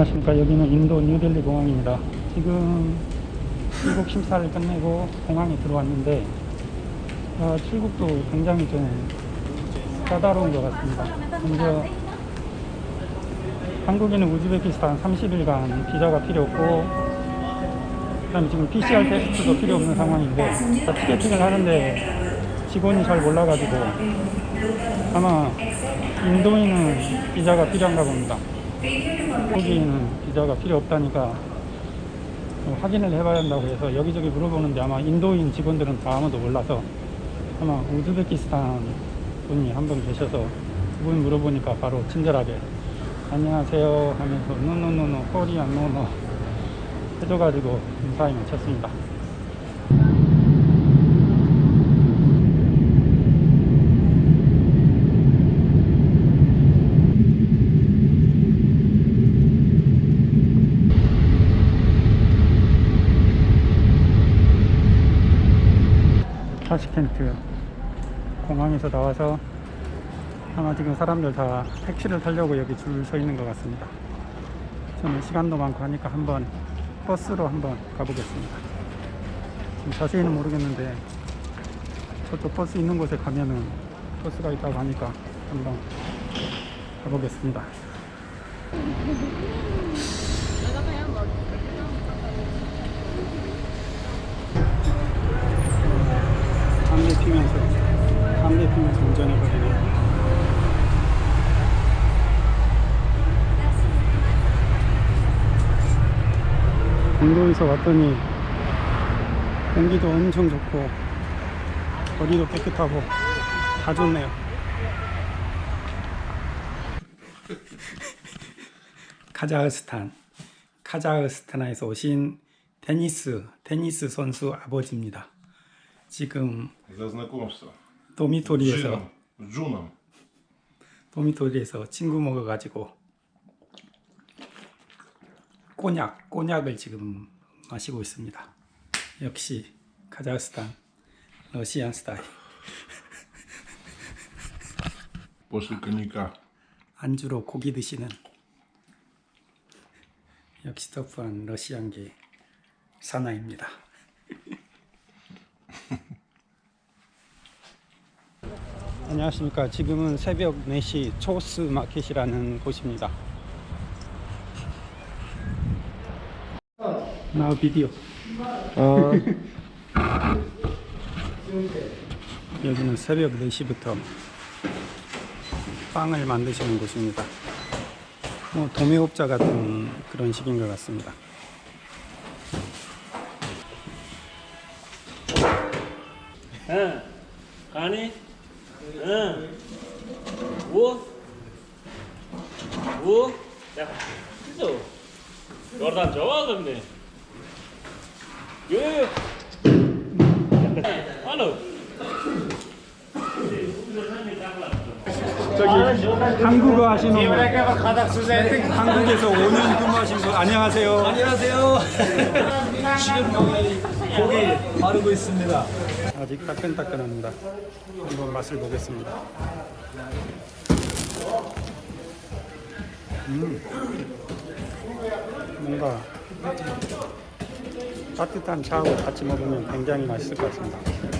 안녕하십니까. 여기는 인도 뉴델리 공항입니다. 지금 출국 심사를 끝내고 공항에 들어왔는데 아, 출국도 굉장히 좀 까다로운 것 같습니다. 먼저 한국인은 우즈베키스탄 30일간 비자가 필요 없고 그 다음에 지금 PCR 테스트도 필요 없는 상황인데 자, 티켓팅을 하는데 직원이 잘 몰라가지고 아마 인도인은 비자가 필요한가 봅니다 거기는 비자가 필요 없다니까 좀 확인을 해봐야 한다고 해서 여기저기 물어보는데 아마 인도인 직원들은 다 아무도 몰라서 아마 우즈베키스탄 분이 한 분 계셔서 그분 물어보니까 바로 친절하게 안녕하세요 하면서 노노노노 코리안 노노 해줘가지고 인사에 마쳤습니다 타시켄트 공항에서 나와서 아마 지금 사람들 다 택시를 타려고 여기 줄 서 있는 것 같습니다. 저는 시간도 많고 하니까 한번 버스로 한번 가보겠습니다. 지금 자세히는 모르겠는데 저쪽 버스 있는 곳에 가면은 버스가 있다고 하니까 한번 가보겠습니다. 담배 피면서 담배 피면서 운전해버리네. 공도에서 왔더니 공기도 엄청 좋고 거리도 깨끗하고 다 좋네요. 카자흐스탄 카자흐스탄에서 오신 테니스 테니스 선수 아버지입니다. 지금 도미토리에서 도미토리에서 친구 먹어가지고 꼬냑, 꼬냑을 지금 마시고 있습니다. 역시 카자흐스탄 러시안 스타일. 무엇을 끄니까? 안주로 고기 드시는 역시 터프한 러시안계 사나입니다. 안녕하십니까. 지금은 새벽 4시 초스 마켓이라는 곳입니다. 나 비디오. 여기는 새벽 4시부터 빵을 만드시는 곳입니다. 뭐 도매업자 같은 그런 식인 것 같습니다. Bu? Bu? Ya. Itu. Oradan cevap aldım ne? Yo yo. Alo. 저기 한국어 하시는 분, 한국에서 5년 근무하신 분 안녕하세요. 안녕하세요. 지금 여기 고기 바르고 있습니다. 아직 따끈따끈합니다. 한번 맛을 보겠습니다. 음, 뭔가 따뜻한 차하고 같이 먹으면 굉장히 맛있을 것 같습니다.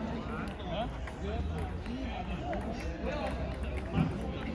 Good. Well, my point